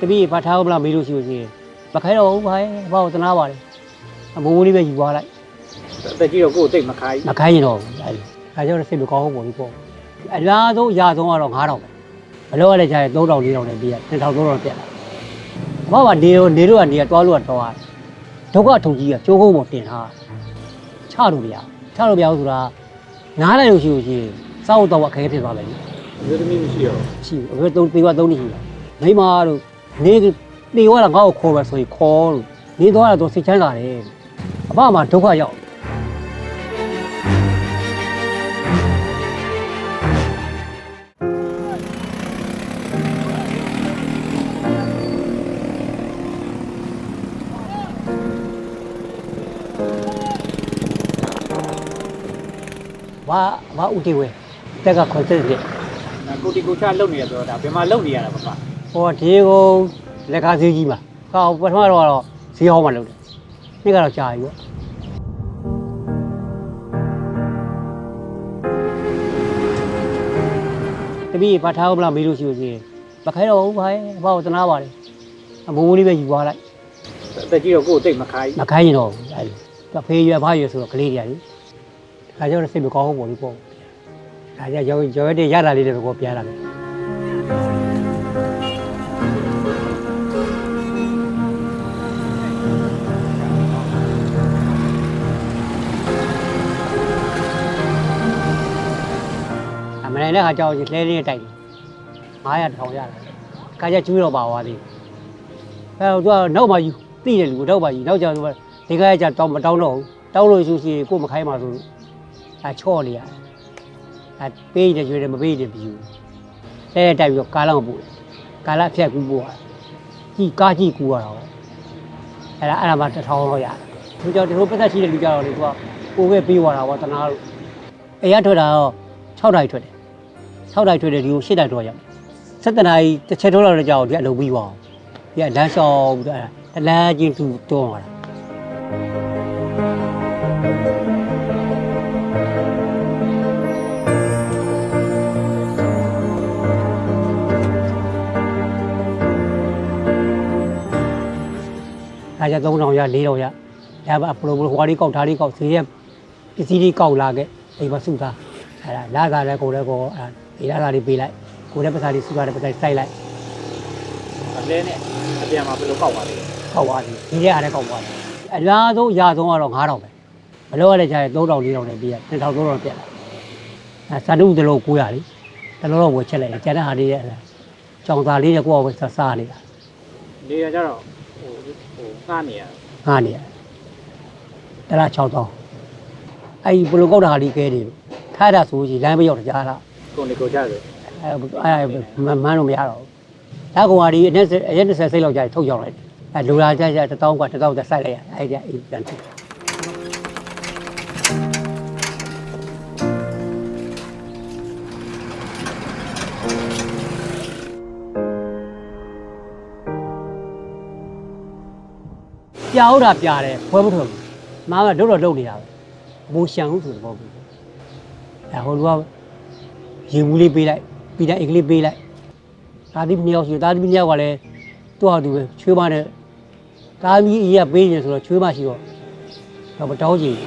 တပည့်ဘာထားမလားမေးလို့ရှိလို့ရှိရင်မခိုင်းတော့ဘူးဘာရဲ့ဘာကိုတနာပါတယ်အမိုးလေးပဲယူသွားလိုက်အသက်ကြီးတော့ကိုယ်တိတ်မခိုင်းမခိုင်းရင်တော့ဘူးအဲ့လိုဒါကြောင့်စိတ်မကောင်းဘူးပေါ့ဒီပေါ့အလားဆုံးအရာဆုံးကတော့9000ပဲဘလို့ကလည်းကြာရင်3000 4000နဲ့ပြီးရ2000 3000ပြတ်လာဘာမှနေတော့နေတော့ကနေရတွားလို့ကတော့ဒုက္ခထုံကြီးကကျိုးကုန်းပေါ်တင်ထားချလို့မရချလို့မရဘူးဆိုတာနားလိုက်လို့ရှိလို့ရှိရင်စောက်တော့အခက်ဖြစ်သွားမယ်လေမျိုးသမီးမရှိတော့ရှိဘူးအခုသုံးသေးပါသုံးနေရှိတာမိမတို့ နေတေသွားတာငါ့ကိုခေါ်ပဲဆိုရင်ခေါ်လို့နေသွားတာတော့စိတ်ချမ်းသာတယ်အဖမှာဒုက္ခရောက်ဘာဘာဥတီဝဲတက်ကခွန်စစ်တယ်ကိုတီကိုချလုံနေရဆိုတော့ဒါဘယ်မှာလုံနေရတာပါပါ ဟောဒီကုန်းလက်ကားဈေးကြီးမှာဟောပထမတော့ကတော့ဈေးဟောင်းမှာလုပ်တယ်နေ့ကတော့ကြာပြီပေါ့တပည့်ဘာထားမလားမေးလို့ရှိလို့ရှိရင်မခိုင်းတော့ဘူးဘာရဲ့ဘာကိုတနာပါတယ်အမိုးလေးပဲယူသွားလိုက်အသက်ကြီးတော့ကိုယ်တိတ်မခိုင်းမခိုင်းရင်တော့ဘူးအဲ့လိုသူကဖေးရွယ်ဘာရွယ်ဆိုတော့ကလေးတွေကလေဒါကြောင့်စိတ်မကောင်းဘူးပေါ့ဒီပေါ့ဒါကြောင့်ရောရောတဲ့ရတာလေးတွေကိုပြန်လာတယ် င်တဲ့ခါကြောက်လဲလေးတိုက်တယ်900တောင်ရတာခါကျကျွေးတော့ပါသွားသေးအဲတော့သူကနောက်မှယူသိတယ်လူကနောက်မှယူနောက်ကျတော့ဒီကကျတောင်းမတောင်းတော့ဘူးတောင်းလို့ရှိရှိကိုမခိုင်းပါဆိုအဲချော့နေရအဲပေးတယ်ကျွေးတယ်မပေးတယ်ပြူလဲတိုက်ပြီးတော့ကားလောက်ပို့ကားလာဖြတ်ကူးပို့ရကြည့်ကားကြည့်ကူးရတာပေါ့အဲ့ဒါအဲ့ဒါမှတစ်ထောင်တော့ရတယ်သူကြောင့်ဒီလိုပတ်သက်ရှိတဲ့လူကြတော့လေသူကကိုပဲပေးသွားတာပေါ့တနာလို့အရထွက်တာတော့6တိုင်ထွက်တယ် 6တိုင်ထွက်တယ်ဒီကို8တိုင်တော့ရောက်7တိုင်တစ်ချက်တော့တော့ကြောက်ဒီအလုပ်ပြီးပါအောင်ဒီကလမ်းလျှောက်ပြီးတော့အဲ့ဒါတလန်းချင်းသူတွန်းသွားတာဒါကြ3000ရ4000ရဒါပါဘလိုဘလိုဟွာလေးကောက်ဓာလေးကောက်ဈေးရပစ္စည်းလေးကောက်လာခဲ့အိမ်မှာစုသားအဲ့ဒါလာစားလဲကိုလည်းကိုအဲ့ ဒါဒီလာစားလေးပေးလိုက်ကိုလည်းပစားလေးစုသားတဲ့ပစားစိုက်လိုက်အလဲနဲ့အပြန်မှာဘယ်လိုကောက်ပါလဲကောက်သွားပြီဒီရက်အားလည်းကောက်သွားပြီအလားဆုံးအရာဆုံးကတော့9000ပဲဘလို့ကလည်းကြာရင်3000 4000နဲ့ပြီးရ2000 3000ပြတ်လာအဲစာတုတလို့900လေတလို့တော့ဝယ်ချက်လိုက်တယ်ကျန်တဲ့ဟာလေးရဲ့ကြောင်သားလေးနဲ့ကိုယ့်အဝယ်စားစားနေတာနေရကြတော့ဟိုဟိုငှားနေရငားနေရတလား6000အဲ့ဒီဘလို့ကောက်တာဟာလေးကဲနေထားတာဆိုရင်လမ်းမရောက်တ ကြားလား ကိုနေကိုချဆို အဲအဲမမန်းလို့မရတော့ဘူးဒါကောင်ဟာဒီအရက်အရက်20စိတ်လောက်ကြာထုတ်ရောက်လိုက်တယ်အဲလူလာကြကြ1000กว่า1000တက်စိုက်လိုက်ရအဲ့ဒီအိမ်ပြန်ထုတ် ပြာဟုတ်တာပြာတယ်ဖွဲမထွက်ဘူးမားကဒုတ်တော့ဒုတ်နေတာပဲအမိုးရှံဟုတ်ဆိုတဲ့ဘောဘူးအဲဟိုလူက ရင်မူးလေးပေးလိုက်ပြီးတိုင်းအင်္ဂလိပ်ပေးလိုက်ဒါဒီနှစ်ယောက်ရှိဒါဒီနှစ်ယောက်ကလည်းသူ့ဟာသူပဲချွေးမနဲ့ဒါမီးအကြီးကပေးနေဆိုတော့ချွေးမရှိတော့တော့မတောင်းကြည့်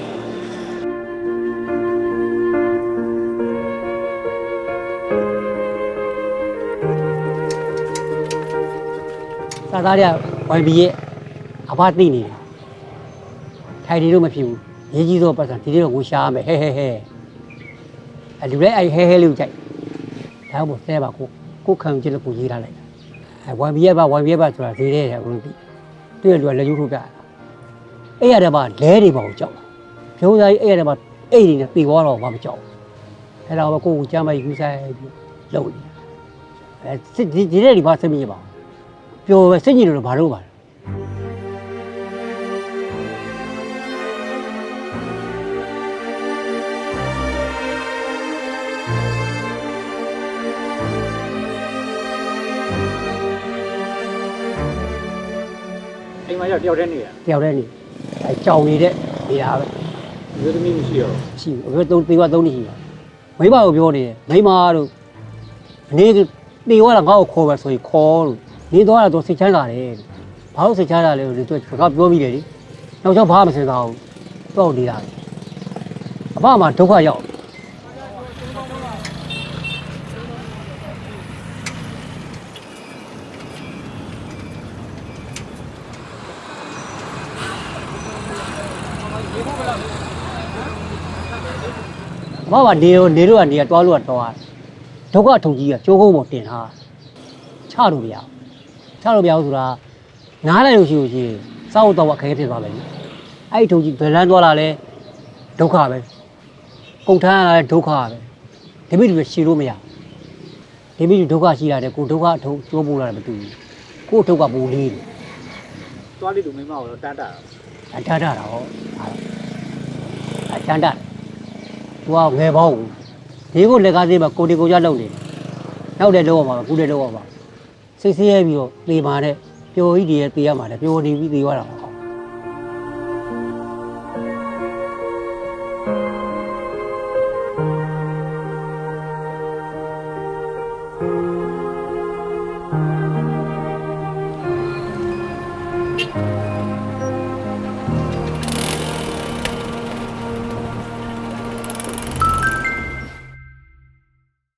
သာသားရဝိုင်ဘီရဲ့အဘသိနေတယ်ထိုင်နေလို့မဖြစ်ဘူးရေးကြီးသောပတ်စံဒီလိုကိုရှားမယ်ဟဲဟဲဟဲ အဲလူလည်းအဲဟဲဟဲလေးကိုကြိုက်ဒါမှမဟုတ်ဆဲပါကိုကိုခံကြည့်လို့ကိုရေးထားလိုက်တာအဲဝိုင်ဘီရဲ့ပါဝိုင်ဘီရဲ့ပါဆိုတာဈေးတဲ့ကဘလို့ပြီးတွေ့ရလူကလက်ယူထုတ်ပြတာအဲ့ရတဲ့မှာလဲတွေပါကိုကြောက်ဖြုံးစားကြီးအဲ့ရတဲ့မှာအိတ်တွေနဲ့ပြေသွားတော့ဘာမကြောက်အဲ့ဒါကကိုကိုကျမ်းမယူဆိုင်ပြီးလုပ်နေအဲစစ်ဒီဒီတဲ့ဒီဘာစမီးပါပျော်ပဲစစ်ကြည့်လို့ဘာလို့ပါလဲ အိမ်မှာရောက်တယောက်တည်းနေရတယောက်တည်းနေအဲကြောင်နေတဲ့နေတာပဲမျိုးသမီးမရှိတော့ရှိဘူးအခုသုံးသေးပါသုံးနေရှိပါမိမကိုပြောနေတယ်မိမတို့အနေတေသွားတာငါ့ကိုခေါ်ပဲဆိုရင်ခေါ်လို့နေသွားတာတော့စိတ်ချမ်းသာတယ်ဘာလို့စိတ်ချမ်းသာလဲလို့သူကပြောပြီးတယ်လေနောက်ကျောင်းဘာမှမစင်စားဘူးတော့နေတာအဖမှာဒုက္ခရောက် ဘာမှနေရောနေလို့ကနေရတွားလို့ကတွားဒုက္ခထုံကြီးကကျိုးကုန်းပေါ်တင်ထားချလို့မရချလို့မရဘူးဆိုတာနားလိုက်လို့ရှိလို့ရှိရင်စောက်တော့အခက်အခဲဖြစ်သွားမယ်အဲ့ဒီထုံကြီးဗလန်းသွားလာလဲဒုက္ခပဲကုန်ထမ်းရတာလဲဒုက္ခပဲဒီမိတူရှည်လို့မရဒီမိတူဒုက္ခရှိရတယ်ကိုဒုက္ခထုံကျိုးပိုးလာတယ်မတူဘူးကိုဒုက္ခပိုးလေးတယ်သွားလိလူမိမကိုတော့တန်းတာအတတ်တာတော့အတန်တတ် သူကငယ်ပေါင်းဒီကိုလက်ကားသေးမှာကိုတီကိုကြလောက်နေတယ်နောက်တယ်လောက်ရမှာကုတယ်လောက်ရမှာစိတ်ဆင်းရဲပြီးတော့သေပါနဲ့ပျော်ကြီးတည်းသေရမှာလေပျော်နေပြီးသေရတာပါ